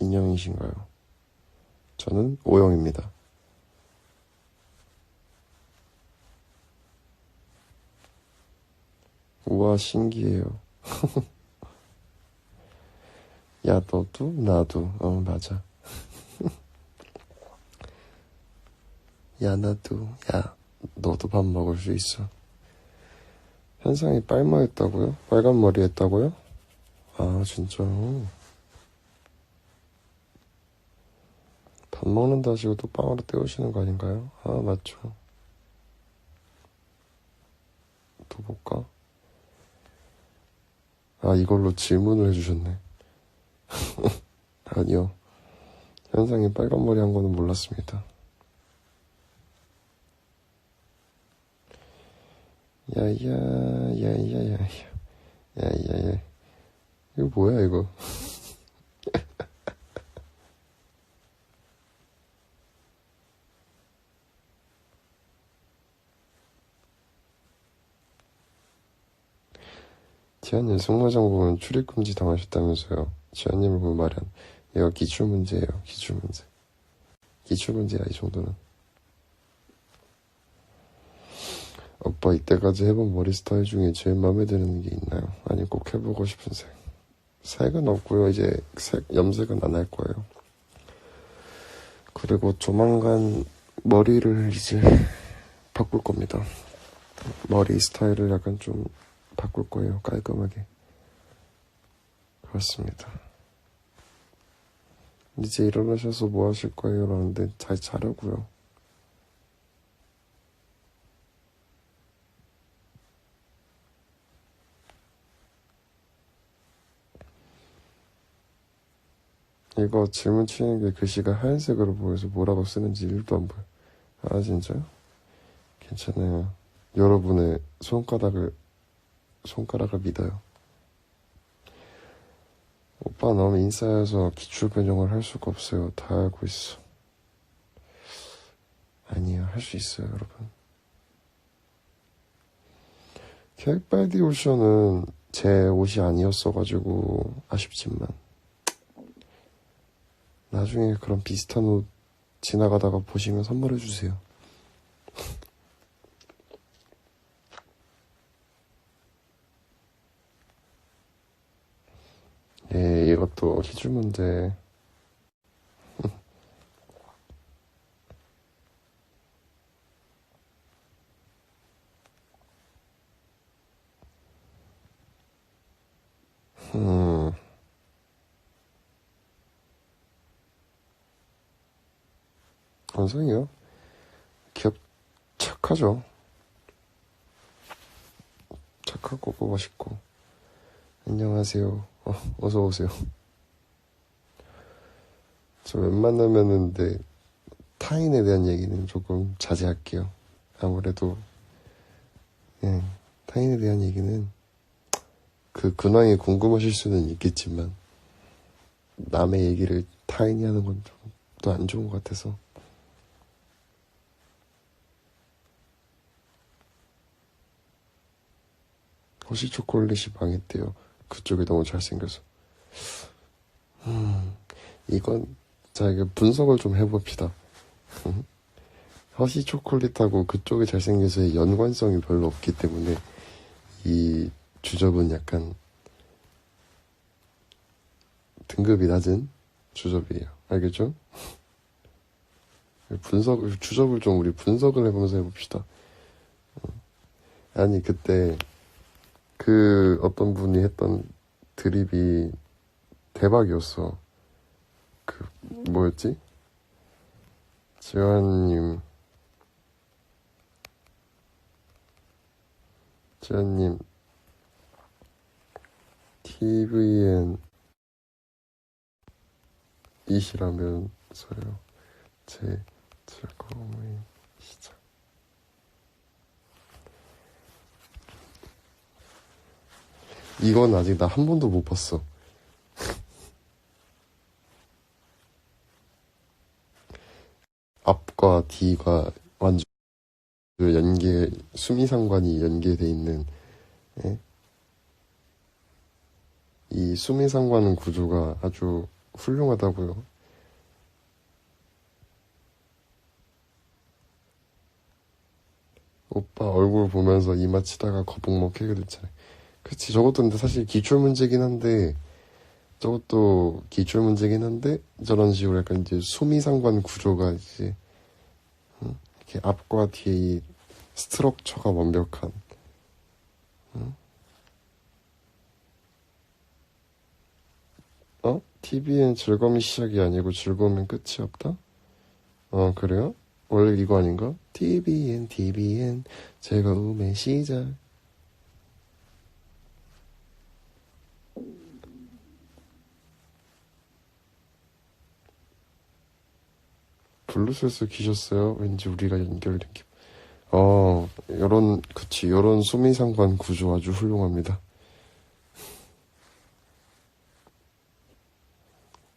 인형이신가요? 저는 O형입니다. 우와, 신기해요. 야, 너도? 나도. 어, 맞아. 야, 나도. 야, 너도 밥 먹을 수 있어. 현상이 빨머했다고요? 빨간 머리 했다고요? 아, 진짜요? 밥 먹는다 하시고 또 빵으로 때우시는 거 아닌가요? 아, 맞죠. 또 볼까? 아, 이걸로 질문을 해주셨네. 아니요. 현상이 빨간 머리 한 거는 몰랐습니다. 야야, 야야야야, 야야야. 이거 뭐야, 이거? 지한님 승마장 보면 출입금지 당하셨다면서요. 지한님을 보면 말한 얘가 기출문제예요. 기출문제. 기출문제야 이 정도는. 오빠 이때까지 해본 머리 스타일 중에 제일 마음에 드는 게 있나요? 아니 꼭 해보고 싶은 색. 색은 없고요. 이제 색 염색은 안 할 거예요. 그리고 조만간 머리를 이제 바꿀 겁니다. 머리 스타일을 약간 좀 바꿀 거예요. 깔끔하게. 그렇습니다. 이제 일어나셔서 뭐 하실 거예요? 라는데 잘 자려고요. 이거 질문 치는 게 글씨가 하얀색으로 보여서 뭐라고 쓰는지 1도 안 보여. 아, 진짜요? 괜찮아요. 여러분의 손가락을, 손가락을 믿어요. 오빠 너무 인싸여서 기출 변형을 할 수가 없어요. 다 알고 있어. 아니에요. 할 수 있어요, 여러분. 캣바디 오션은 제 옷이 아니었어가지고 아쉽지만 나중에 그런 비슷한 옷 지나가다가 보시면 선물해 주세요. 예, 이것도 기출 문제. 음. 원성이요? 기업 착하죠. 착하고 멋있고. 안녕하세요. 어, 어서 오세요. 저 웬만하면은 네, 타인에 대한 얘기는 조금 자제할게요. 아무래도 예, 타인에 대한 얘기는 그 근황이 궁금하실 수는 있겠지만 남의 얘기를 타인이 하는 건 좀 또 안 좋은 것 같아서 호시 초콜릿이 망했대요. 그쪽이 너무 잘생겨서. 음, 이건, 자, 이거 분석을 좀 해봅시다. 허시 초콜릿하고 그쪽이 잘생겨서의 연관성이 별로 없기 때문에 이 주접은 약간 등급이 낮은 주접이에요. 알겠죠? 분석, 주접을 좀 우리 분석을 해보면서 해봅시다. 아니, 그때 그 어떤 분이 했던 드립이 대박이었어. 그 뭐였지? 지환님, 지환님, TVN 이시라면서요. 제 즐거움의 시작. 이건 아직 나 한 번도 못 봤어. 앞과 뒤가 완전 연계, 수미상관이 연계돼 있는, 예? 이 수미상관 구조가 아주 훌륭하다고요. 오빠 얼굴 보면서 이마 치다가 거북목 해게 됐잖아요. 그치, 저것도 근데 사실 기출 문제긴 한데, 저것도 기출 문제긴 한데, 저런 식으로 약간 이제 수미상관 구조가 이제, 응? 이렇게 앞과 뒤에 이 스트럭처가 완벽한, 응? 어? TV엔 즐거움이 시작이 아니고 즐거움은 끝이 없다? 어, 그래요? 원래 이거 아닌가? TVN, TVN, 즐거움의 시작. 블루투스 키셨어요? 왠지 우리가 연결된 기 어, 요런, 그치, 요런 수미상관 구조 아주 훌륭합니다.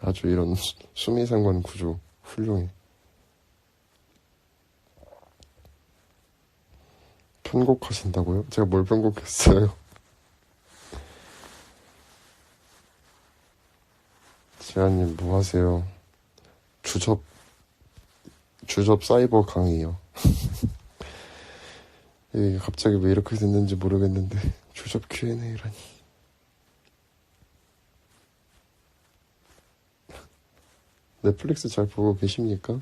아주 이런 수- 수미상관 구조 훌륭해. 편곡하신다고요? 제가 뭘 편곡했어요? 지아님 뭐 하세요? 주접 주접 사이버 강의요. 이게 갑자기 왜 이렇게 됐는지 모르겠는데 주접 Q&A라니. 넷플릭스 잘 보고 계십니까?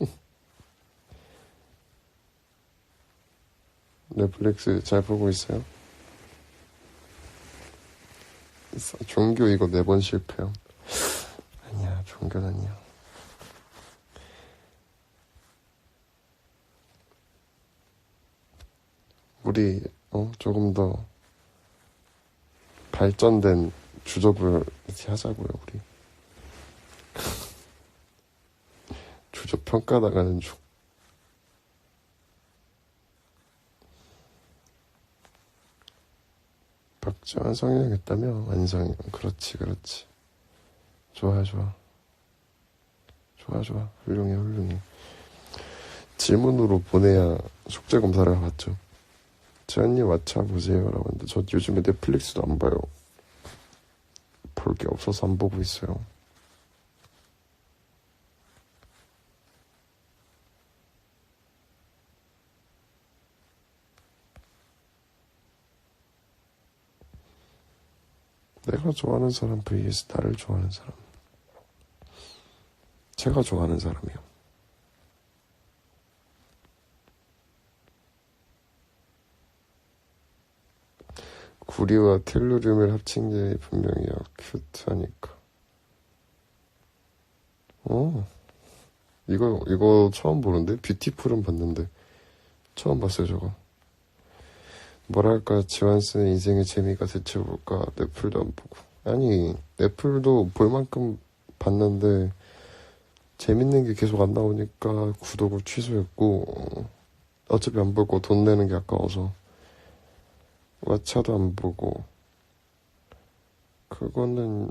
넷플릭스 잘 보고 있어요? 있어. 종교 이거 네 번 실패함. 아니야, 종교는 아니야. 우리 어 조금 더 발전된 주접을 이렇게 하자고요, 우리. 주접 평가당하는 중. 박지원 성형했다며 완성이면 그렇지 그렇지. 좋아 좋아. 좋아 좋아. 훌륭해 훌륭해. 질문으로 보내야 숙제 검사를 받죠 지안님 왓챠 보세요 하는데 저 요즘에 넷플릭스도 안 봐요. 볼 게 없어서 안 보고 있어요. 내가 좋아하는 사람 vs 나를 좋아하는 사람. 제가 좋아하는 사람이요 구리와 텔루륨을 합친 게 분명히 큐트하니까. 어? 이거 이거 처음 보는데? 뷰티풀은 봤는데. 처음 봤어요 저거. 뭐랄까 지원 쓰는 인생의 재미가 대체 뭘까? 넷플도 안 보고. 아니 넷플도 볼 만큼 봤는데 재밌는 게 계속 안 나오니까 구독을 취소했고 어, 어차피 안 보고 돈 내는 게 아까워서 왓챠도 안 보고 그거는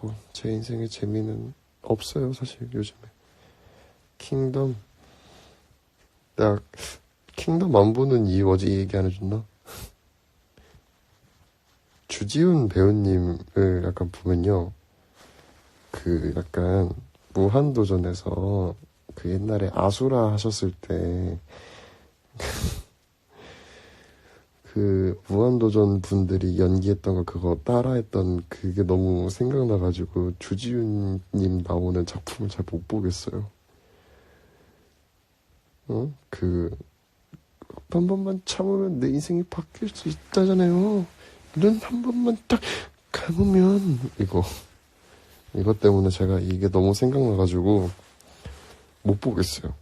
뭐 제 인생의 재미는 없어요 사실 요즘에 킹덤 나 킹덤 안 보는 이유 어제 얘기 안 해줬나? 주지훈 배우님을 약간 보면요. 그 약간 무한도전에서 그 옛날에 아수라 하셨을 때 그 무한도전 분들이 연기했던 거 그거 따라했던 그게 너무 생각나가지고 주지훈님 나오는 작품을 잘 못 보겠어요. 어? 그, 한 번만 참으면 내 인생이 바뀔 수 있다잖아요. 눈 한 번만 딱 감으면, 이거. 이것 때문에 제가 이게 너무 생각나가지고, 못 보겠어요.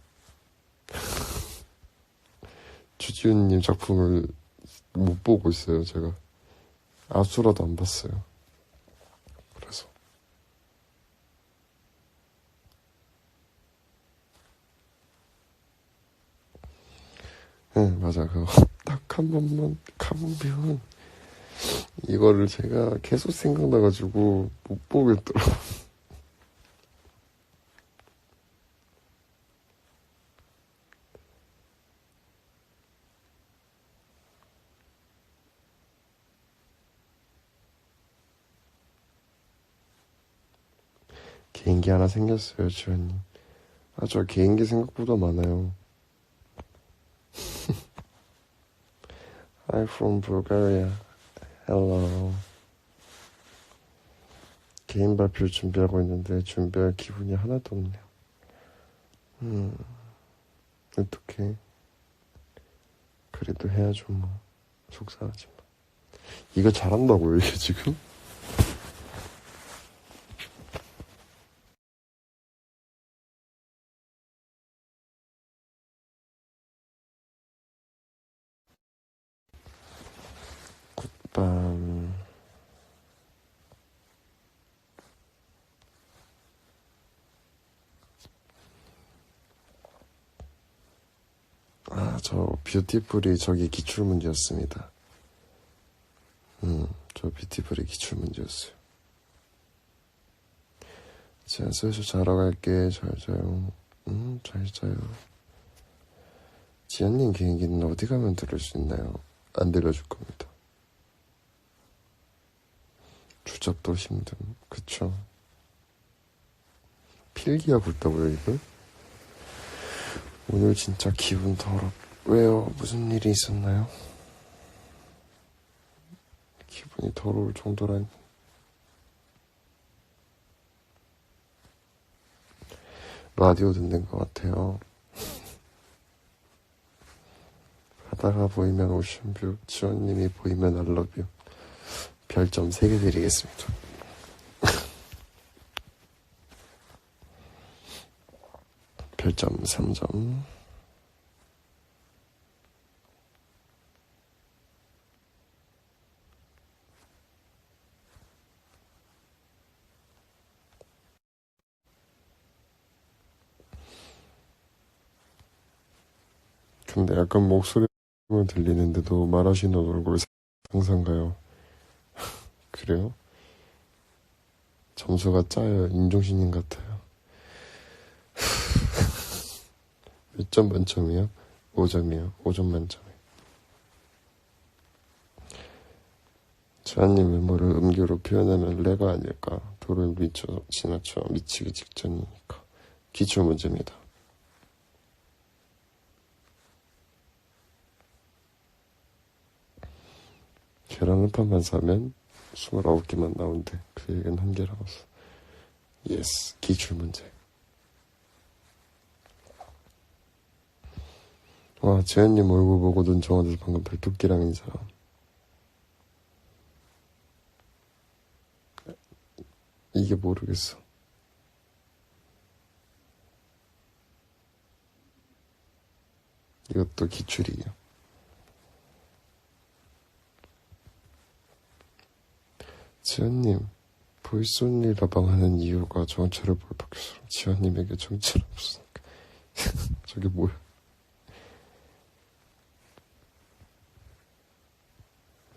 주지훈님 작품을 못 보고 있어요, 제가. 아수라도 안 봤어요. 그래서. 네, 맞아. 그거 딱 한 번만 감으면 이거를 제가 계속 생각나가지고 못 보겠더라고. 개인기 하나 생겼어요, 지원님. 아, 저 개인기 생각보다 많아요. I'm from Bulgaria. Hello. 개인 발표 준비하고 있는데 준비할 기분이 하나도 없네요. 음, 어떡해. 그래도 해야죠, 뭐. 속상하지 만. 이거 잘한다고요, 이게 지금? 저 뷰티풀이 저기 기출문제였습니다. 음, 저 뷰티풀이 기출문제였어요. 자, 슬슬 자러 갈게. 잘 자요. 음, 잘 자요. 지연님 개인기는 어디 가면 들을 수 있나요? 안 들려줄 겁니다. 주접도 힘듦. 그쵸. 필기가 굵다고요, 이걸? 오늘 진짜 기분 더럽. 왜요? 무슨 일이 있었나요? 기분이 더러울 정도라니. 라디오 듣는 것 같아요. 바다가 보이면 오션뷰, 지원님이 보이면 알러뷰. 별점 3개 드리겠습니다. 별점 3점. 근데 약간 목소리만 들리는데도 말하시는 얼굴 상상가요. 그래요? 점수가 짜요. 인종신님 같아요. 몇 점 만점이요? 5점이요. 5점 만점에. 제한님 외모를 음교로 표현하면 레가 아닐까. 도를 미쳐 지나쳐 미치기 직전이니까. 기출 문제입니다. 계란 한 판만 사면 29개만 나온대. 그 얘기는 한 개라고 써. 예스. 기출 문제. 와, 재현님 얼굴 보고 눈 정원에서 방금 별토끼랑 인사. 이게 모르겠어. 이것도 기출이에요. 지현님, 보이스 온리 라방 하는 이유가 정체를 뭘 바뀌어서 지현님에게 정체를 없으니까. 저게 뭐야?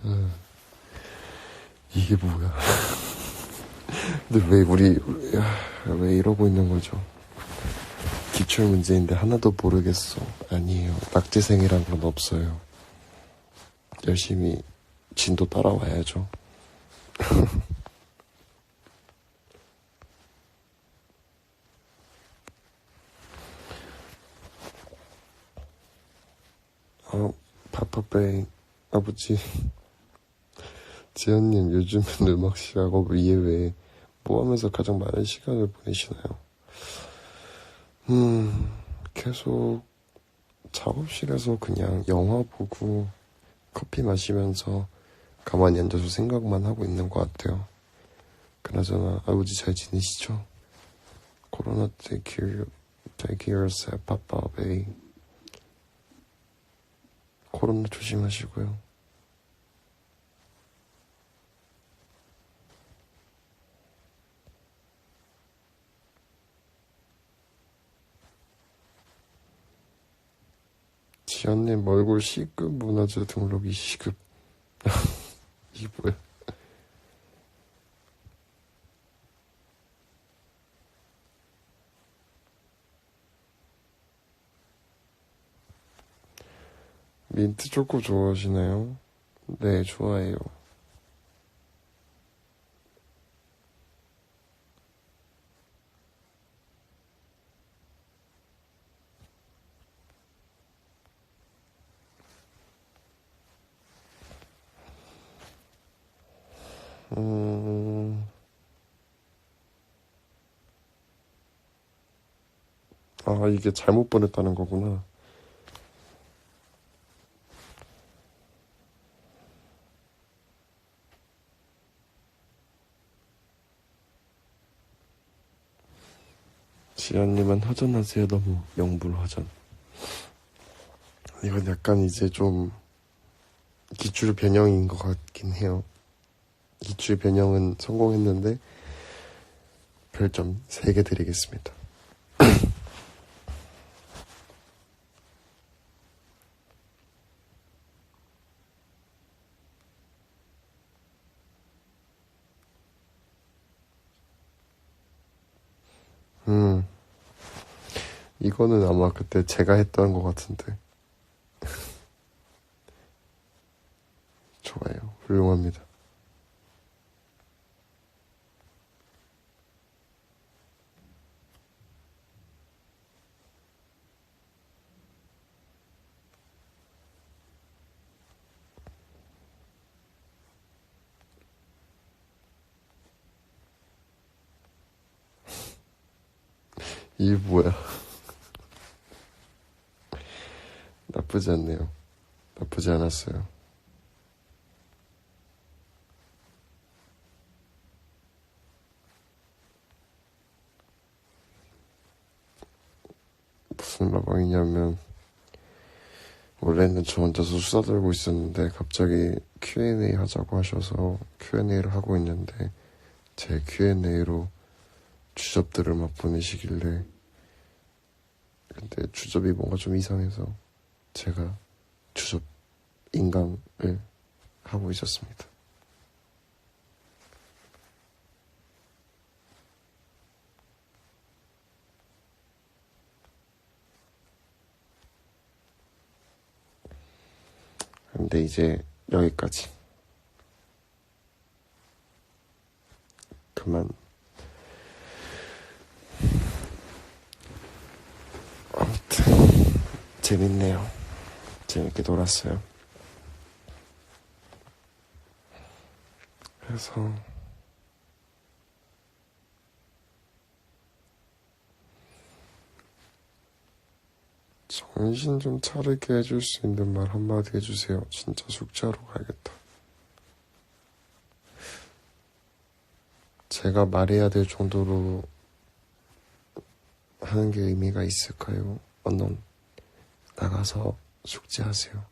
아, 이게 뭐야? 근데 왜 우리 야, 왜 이러고 있는 거죠? 기출 문제인데 하나도 모르겠어. 아니에요. 낙제생이란 건 없어요. 열심히 진도 따라와야죠. 어, 파파베이 아버지 지현님 요즘은 음악 시작업 이외에 뭐 하면서 가장 많은 시간을 보내시나요? 음 계속 작업실에서 그냥 영화 보고 커피 마시면서 가만히 앉아서 생각만 하고 있는 것 같아요. 그나저나 아버지 잘 지내시죠? 코로나 take care, take yourself. 코로나 조심하시고요. 지연님 얼굴 C급 문화재 등록이 C급. 이게 뭐야? 민트 초코 좋아하시나요? 네, 좋아해요. 음, 아, 이게 잘못 보냈다는 거구나. 지연님은 허전하세요. 너무 영불 허전. 이건 약간 이제 좀 기출 변형인 것 같긴 해요. 기출 변형은 성공했는데 별점 3개 드리겠습니다. 음, 이거는 아마 그때 제가 했던 것 같은데. 좋아요. 훌륭합니다. 이게 뭐야? 나쁘지 않네요. 나쁘지 않았어요. 무슨 라방이냐면 원래는 저 혼자서 수다 들고 있었는데 갑자기 Q&A 하자고 하셔서 Q&A를 하고 있는데 제 Q&A로 주접들을 막 보내시길래 근데 주접이 뭔가 좀 이상해서 제가 주접 인강을 하고 있었습니다. 근데 이제 여기까지. 그만. 아무튼 재밌네요. 재밌게 놀았어요. 그래서 정신 좀 차리게 해줄 수 있는 말 한마디 해주세요. 진짜 숙제하러 가야겠다. 제가 말해야 될 정도로 하는 게 의미가 있을까요? 언론 나가서 숙제하세요.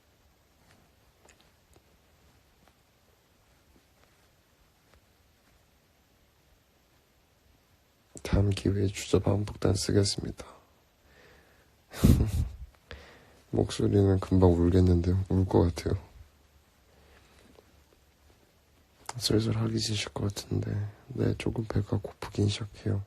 다음 기회에 주저 반복단 쓰겠습니다. 목소리는 금방 울겠는데 울 것 같아요. 슬슬 하기 싫을 것 같은데 네 조금 배가 고프긴 시작해요.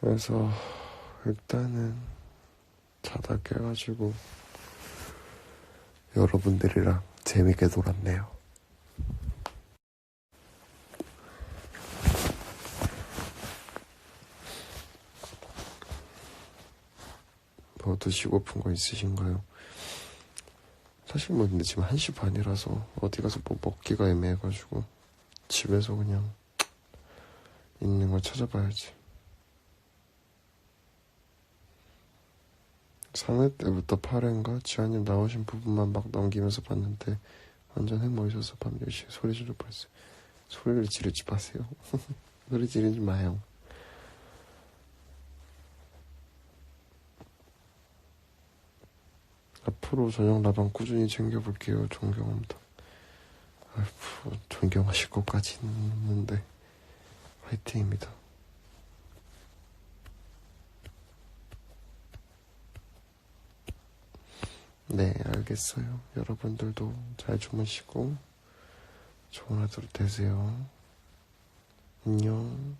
그래서 일단은 자다 깨가지고 여러분들이랑 재밌게 놀았네요. 뭐 드시고픈 거 있으신가요? 사실 뭐 근데 지금 1시 반이라서 어디 가서 뭐 먹기가 애매해가지고 집에서 그냥 있는 걸 찾아봐야지. 상회 때부터 8회인가 지아님 나오신 부분만 막 넘기면서 봤는데 완전 행복해서 밤 10시에 소리 지를 뻔했어요. 소리를 지르지 마세요. 소리 지르지 마요. 앞으로 저녁 라방 꾸준히 챙겨볼게요. 존경합니다. 아이고, 존경하실 것까지 있는데 화이팅입니다. 네, 알겠어요. 여러분들도 잘 주무시고 좋은 하루 되세요. 안녕.